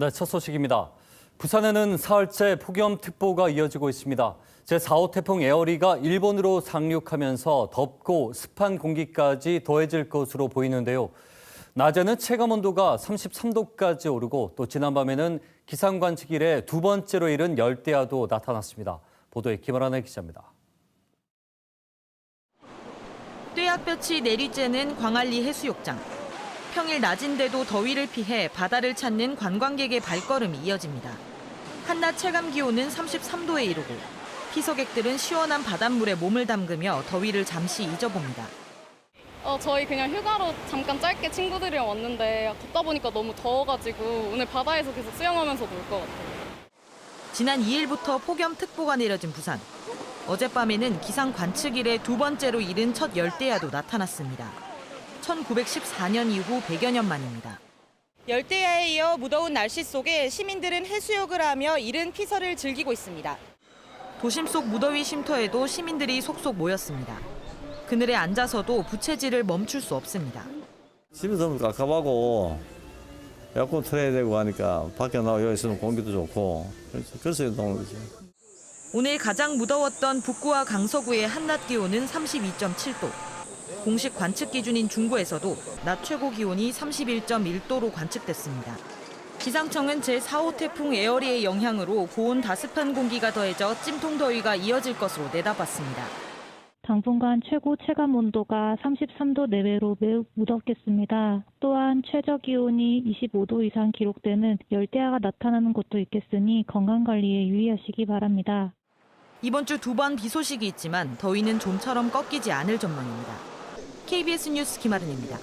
네, 첫 소식입니다. 부산에는 사흘째 폭염특보가 이어지고 있습니다. 제4호 태풍 에어리가 일본으로 상륙하면서 덥고 습한 공기까지 더해질 것으로 보이는데요. 낮에는 체감 온도가 33도까지 오르고 또 지난밤에는 기상 관측 이래 두 번째로 이른 열대야도 나타났습니다. 보도에 김아란의 기자입니다. 떼약볕이 내리쬐는 광안리 해수욕장. 평일 낮인데도 더위를 피해 바다를 찾는 관광객의 발걸음이 이어집니다. 한낮 체감 기온은 33도에 이르고 피서객들은 시원한 바닷물에 몸을 담그며 더위를 잠시 잊어봅니다. 어, 저희 그냥 휴가로 잠깐 짧게 친구들이랑 왔는데 걷다 보니까 너무 더워가지고 오늘 바다에서 계속 수영하면서 놀 것 같아요. 지난 2일부터 폭염특보가 내려진 부산. 어젯밤에는 기상 관측 이래 두 번째로 이른 첫 열대야도 나타났습니다. 1914년 이후 100여 년 만입니다. 열대야에 이어 무더운 날씨 속에 시민들은 해수욕을 하며 이른 피서를 즐기고 있습니다. 도심 속 무더위 쉼터에도 시민들이 속속 모였습니다. 그늘에 앉아서도 부채질을 멈출 수 없습니다. 집에서 너무 깝깝하고 에어컨 틀어야 되고 하니까 밖에 나와 여기 있으면 공기도 좋고 그래서 운동을 거지. 오늘 가장 무더웠던 북구와 강서구의 한낮 기온은 32.7도. 공식 관측 기준인 중구에서도 낮 최고 기온이 31.1도로 관측됐습니다. 기상청은 제4호 태풍 에어리의 영향으로 고온 다습한 공기가 더해져 찜통 더위가 이어질 것으로 내다봤습니다. 당분간 최고 체감 온도가 33도 내외로 매우 무덥겠습니다. 또한 최저 기온이 25도 이상 기록되는 열대야가 나타나는 곳도 있겠으니 건강 관리에 유의하시기 바랍니다. 이번 주 두 번 비 소식이 있지만 더위는 좀처럼 꺾이지 않을 전망입니다. KBS 뉴스 김아른입니다.